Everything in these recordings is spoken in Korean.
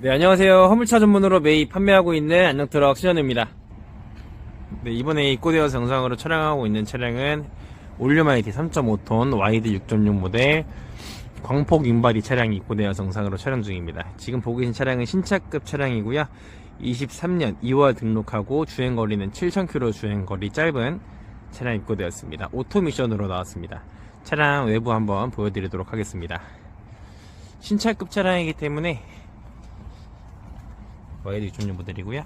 네, 안녕하세요. 화물차 전문으로 매입 판매하고 있는 안녕트럭 신현우입니다. 네, 이번에 입고되어서 영상으로 촬영하고 있는 차량은 올류마이티 3.5톤 와이드 6.6 모델 광폭 윙바디 차량이 입고되어서 영상으로 촬영 중입니다. 지금 보고 계신 차량은 신차급 차량이고요. 23년 2월 등록하고 주행거리는 7,000km 주행거리 짧은 차량 입고되었습니다. 오토미션으로 나왔습니다. 차량 외부 한번 보여드리도록 하겠습니다. 신차급 차량이기 때문에 와이드 6.6 모델이고요.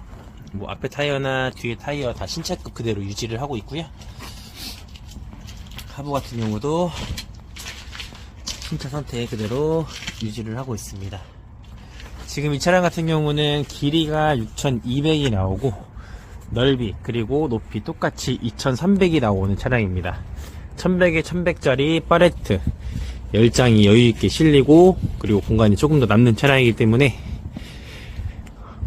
뭐 앞에 타이어나 뒤에 타이어 다 신차급 그대로 유지를 하고 있고요. 하부 같은 경우도 신차 상태 그대로 유지를 하고 있습니다. 지금 이 차량 같은 경우는 길이가 6,200이 나오고 넓이 그리고 높이 똑같이 2,300이 나오는 차량입니다. 1100에 1100짜리 파레트 10장이 여유있게 실리고 그리고 공간이 조금 더 남는 차량이기 때문에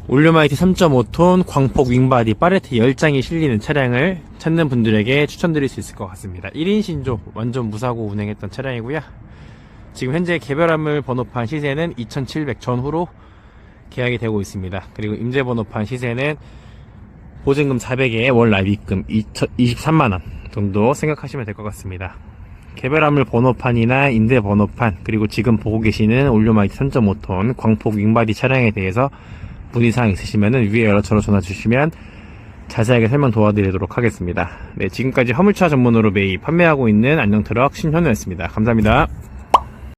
올류마이티 3.5톤 광폭 윙바디 파레트 10장이 실리는 차량을 찾는 분들에게 추천드릴 수 있을 것 같습니다. 1인 신조 완전 무사고 운행했던 차량이고요. 지금 현재 개별화물 번호판 시세는 2,700 전후로 계약이 되고 있습니다. 그리고 임대 번호판 시세는 보증금 400에 월 납입금 23만원 정도 생각하시면 될 것 같습니다. 개별화물 번호판이나 임대 번호판 그리고 지금 보고 계시는 올류마이티 3.5톤 광폭 윙바디 차량에 대해서 문의사항 있으시면 위에 연락처로 전화 주시면 자세하게 설명 도와드리도록 하겠습니다. 네, 지금까지 화물차 전문으로 매입 판매하고 있는 안녕트럭 신현우였습니다. 감사합니다.